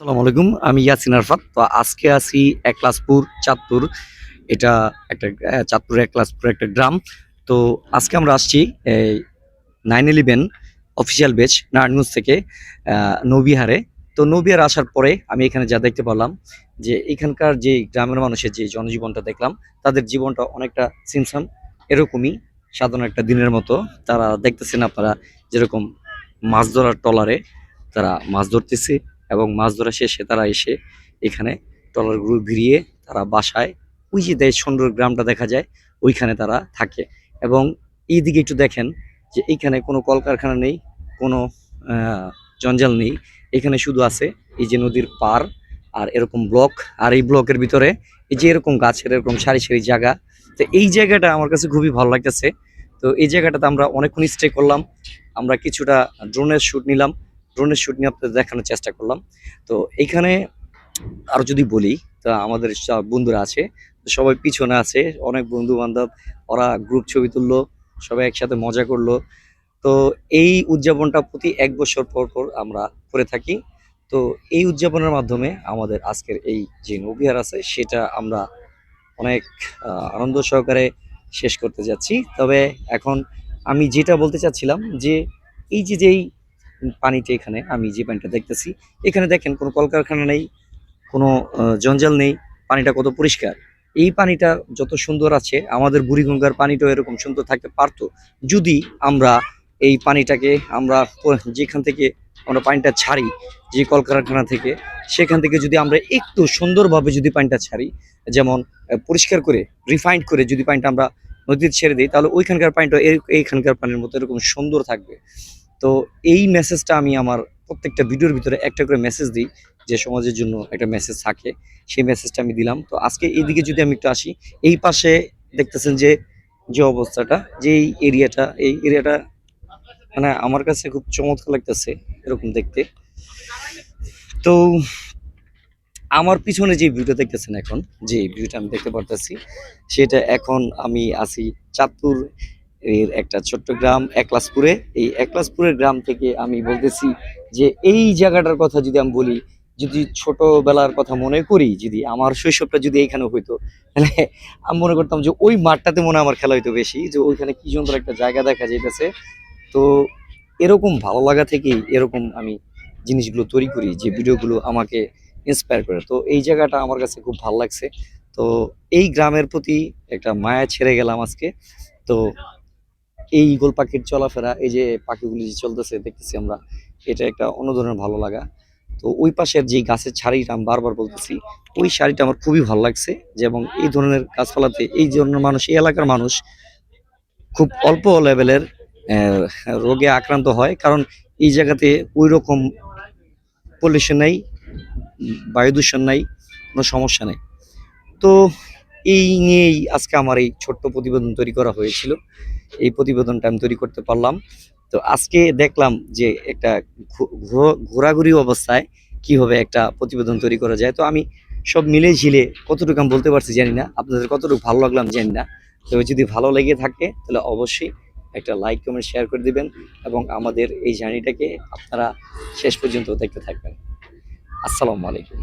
আসসালামু আলাইকুম, আমি ইয়াসিন আরফাত। তো আজকে আছি একলাসপুর চাঁদপুর। এটা একটা চাঁদপুর একলাসপুর একটা গ্রাম। তো আজকে আমরা আসছি, এই nine eleven official batch Narayanganj থেকে নৌবিহারে। তো নৌবিহার আসার পরে আমি এখানে যা দেখতে পারলাম যে এখানকার যে গ্রামের মানুষের যে জনজীবনটা দেখলাম, তাদের জীবনটা অনেকটা সিমসাম এরকমই সাধারণ একটা দিনের মতো। তারা দেখতেছেন আপনারা যেরকম মাছ ধরার ট্রলারে তারা মাছ ধরতেছে এবং মাছ ধরা শেষে তারা এসে এখানে ট্রলারগুলো ঘিরিয়ে তারা বাসায়, ওই যে দেশ সুন্দর গ্রামটা দেখা যায়, ওইখানে তারা থাকে। এবং এই দিকে একটু দেখেন যে এইখানে কোনো কলকারখানা নেই, কোনো জঞ্জাল নেই। এখানে শুধু আছে এই যে নদীর পার আর এরকম ব্লক। আর এই ব্লকের ভিতরে এই যে এরকম গাছের, এরকম সারি সারি জায়গা। তো এই জায়গাটা আমার কাছে খুবই ভালো লাগতেছে। তো এই জায়গাটাতে আমরা অনেকক্ষণ স্টে করলাম। আমরা কিছুটা ড্রোনের শ্যুট নিলাম। ড্রোনের শ্যুট নিয়ে আপনাদের দেখানোর চেষ্টা করলাম। তো এইখানে আরও যদি বলি, তা আমাদের সব বন্ধুরা আছে সবাই পিছনে আছে, অনেক বন্ধু বান্ধব ওরা গ্রুপ ছবি তুললো, সবাই একসাথে মজা করল। তো এই উদযাপনটা প্রতি এক বছর পর পর আমরা করে থাকি। তো এই উদযাপনের মাধ্যমে আমাদের আজকের এই যে নবিহার আছে, সেটা আমরা অনেক আনন্দ সহকারে শেষ করতে যাচ্ছি। তবে এখন আমি যেটা বলতে চাচ্ছিলাম যে, এই যে যেই পানিটা এখানে, আমি যে পানিটা দেখতেছি, এখানে দেখেন কোনো কলকারখানা নেই, কোনো জঞ্জাল নেই, পানিটা কত পরিষ্কার। এই পানিটা যত সুন্দর আছে, আমাদের বুড়িগঙ্গার পানিটাও এরকম সুন্দর থাকতে পারতো। যদি আমরা এই পানিটাকে, আমরা যেখান থেকে আমরা পানিটা ছাড়ি, যে কলকারখানা থেকে, সেখান থেকে যদি আমরা একটু সুন্দরভাবে যদি পানিটা ছাড়ি, যেমন পরিষ্কার করে রিফাইন্ড করে যদি পানিটা আমরা নদীতে ছেড়ে দিই, তাহলে ওইখানকার পানিটা এই- এইখানকার পানির মতো এরকম সুন্দর থাকবে। তো এই মেসেজটা আমি আমার প্রত্যেকটা ভিডিওর ভিতরে একটা করে মেসেজ দিই, যে সমাজের জন্য একটা মেসেজ থাকে, সেই মেসেজটা আমি দিলাম। তো আজকে এইদিকে যদি আমি একটু আসি, এই পাশে দেখতেছেন যে যে অবস্থাটা, যে এই এরিয়াটা এই এরিয়াটা মানে আমার কাছে খুব চমৎকার লাগতেছে এরকম দেখতে। তো আমার পিছনে যে ভিউটা দেখতেছেন এখন, যে ভিউটা আমি দেখতে পারতেছি, সেটা এখন আমি আছি চাঁদপুর এর একটা ছোট্ট গ্রাম একলাসপুরে। এই একলাসপুরের গ্রাম থেকে আমি বলতেছি যে এই জায়গাটার কথা যদি আমি বলি, যদি ছোটবেলার কথা মনে করি, যদি আমার শৈশবটা যদি এইখানে হইতো, তাহলে আমি মনে করতাম যে ওই মাঠটাতে মনে আমার খেলা হইতো বেশি, যে ওইখানে কি সুন্দর একটা জায়গা দেখা যাইতেছে। তো এরকম ভালো লাগা থেকেই এরকম আমি জিনিসগুলো তৈরি করি, যে ভিডিওগুলো আমাকে ইন্সপায়ার করে। তো এই জায়গাটা আমার কাছে খুব ভালো লাগছে। তো এই গ্রামের প্রতি একটা মায়া ছেড়ে গেলাম আজকে। তো এই ইগল পাখির চলাফেরা, এই যে পাখিগুলি যে চলতেছে, দেখতেছি আমরা, এটা একটা অন্য ধরনের ভালো লাগা। তো ওই পাশের যে গাছের শাড়িটা আমি বারবার বলতেছি, ওই শাড়িটা আমার খুবই ভালো লাগছে যে এবং এই ধরনের গাছপালাতে এই ধরনের মানুষ, এই এলাকার মানুষ খুব অল্প লেভেলের রোগে আক্রান্ত হয়। কারণ এই জায়গাতে ওই রকম পলিউশন নাই, বায়ু দূষণ নাই, কোনো সমস্যা নেই। তো এই নিয়েই আজকে আমার এই ছোট্ট প্রতিবেদন তৈরি করা হয়েছিল। এই প্রতিবেদনটা আমি তৈরি করতে পারলাম। তো আজকে দেখলাম যে একটা ঘোরাঘুরি অবস্থায় কীভাবে একটা প্রতিবেদন তৈরি করা যায়। তো আমি সব মিলে ঝিলে কতটুকু আমি বলতে পারছি জানি না। আপনাদের কতটুকু ভালো লাগলাম জানি না। তবে যদি ভালো লেগে থাকে তাহলে অবশ্যই একটা লাইক কমেন্ট শেয়ার করে দিবেন এবং আমাদের এই জার্নিটাকে আপনারা শেষ পর্যন্ত দেখতে থাকবেন। আসসালামু আলাইকুম।